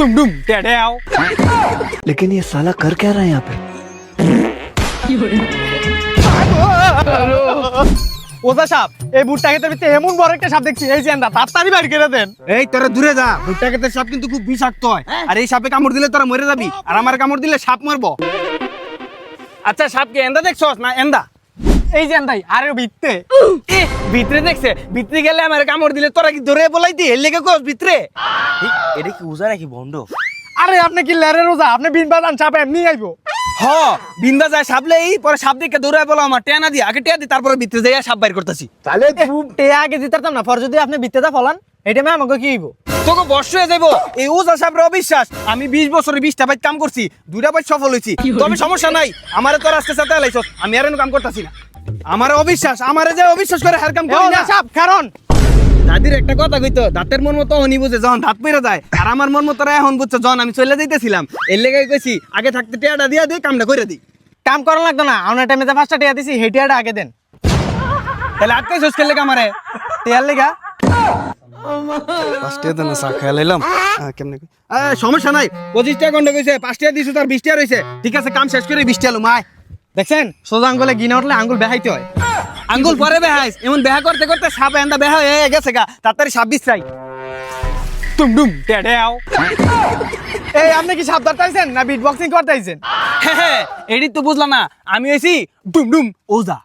টুম টুম টেডেও लेकिन ये साला कर क्या रहा है यहाँ पे ওজা সাপ এই ভুট্টা খেতে ভিতরে এমন বড় একটা সাপ দেখছি এই জেন্দা তাড়াতাড়ি বাইর করে দেন এই তোরা দূরে যা ভুট্টা ক্ষেতের সাপ কিন্তু খুব বিষাক্ত হয় আর এই সাপে কামড় দিলে তোরা মরে যাবি আর আমার কামড় দিলে সাপ মরবো আচ্ছা সাপকে এন্দা দেখছস না এন্দা এই জেন্দাই আরে ভিত্তে। এ ভিতরে দেখছে ভিতরে গেলে আমার কামড় দিলে তোরা কি ধরে বলাই দি? লেগে কস ভিতরে। এটা কি উজা নাকি বন্ধ? আরে আপনি কি লেরে রোজা আপনি বিন বাদান সাপ এমনি আইবো। হ বিন্দা যায় পরে সাপ দেখে দৌড়ায় বলো আমার টেনা দি আগে টেয়া দি তারপরে ভিতরে যাইয়া সাপ বাইর করতেছি। টে আগে দিতাম না পর যদি আপনি ভিত্তেটা ফলান এটা মে আমাকে কি হইব? তোকে বর্ষ হয়ে যাইবো। এই উজা সাপের অবিশ্বাস আমি বিশ বছরে বিশটা বাইক কাম করছি দুইটা বাইক সফল হয়েছি তবে সমস্যা নাই আমার তোর আজকে সাথে আমি আর কাম করতেছি না। আমার অবিশ্বাস আমারে যে অবিশ্বাস করে হার কাম করি না। সাপ কারণ? দাদির একটা কথা কইতো দাঁতের মন মতো হনি বুঝে যখন দাঁত পেরে যায়। আর আমার মন মতো এখন বুঝছ যখন আমি চলে যাইতেছিলাম। এর লেগে কইছি আগে থাকতে টেয়াটা দিয়া দিই কামটা করে দিই। কাম করা লাগতো না আমার টাইমে যে পাঁচটা টিয়া দিছি হেটিয়াটা আগে দেন। তাহলে আটকে শেষ করলে আমারে? টিয়ার লেগা? সমস্যা নাই। পঁচিশ টাকা ঘণ্টা কইছে পাঁচটা দিছো তার বিশ টাকা রয়েছে ঠিক আছে কাম শেষ করে বিশ টাকা মায় দেখছেন? সোজা আঙ্গুলে গিনে উঠলে আঙ্গুল বেহাইতে হয়। আঙ্গুল পরে বেহাইস এমন বেহা করতে করতে সাপ এন্দা বেহা হয়ে গেছে গা তাড়াতাড়ি সাপ চাই টুম ডুম এই আপনি কি সাপ ধরতেছেন না বিট বক্সিং করতেছেন এডি তো বুঝলাম না আমি হইছি ডুম ওজা।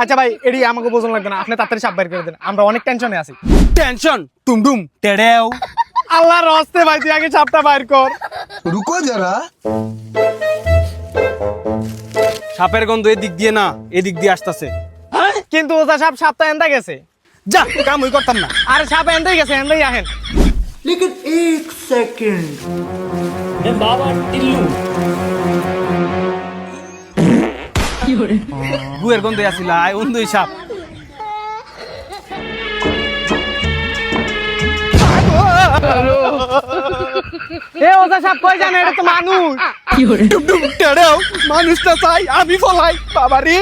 আচ্ছা ভাই এডি আমাকে বুঝলাম লাগবে না আপনি তাড়াতাড়ি সাপ বের করে দেন আমরা অনেক টেনশনে আছি। টেনশন টুম টেডেও আল্লাহর হস্তে ভাই তুই আগে সাপটা বাইর কর। রুকো যারা সাপের গন্ধ এদিক দিয়ে না এদিক দিয়ে আসতেছে কিন্তু ওটা সাপ সাপটা এন্দা গেছে যা কাম ওই করতাম না আরে সাপ এন্দাই গেছে এন্দাই আহেন लेकिन एक सेकंड গুয়ের গন্ধ আসিল আয় অন্ধই সাপ এ ওটা সাপ কই জানে এটা তো মানুষ ডুম ডুম টেড়েও মানুষটা চাই আমি ফলাই বাবারে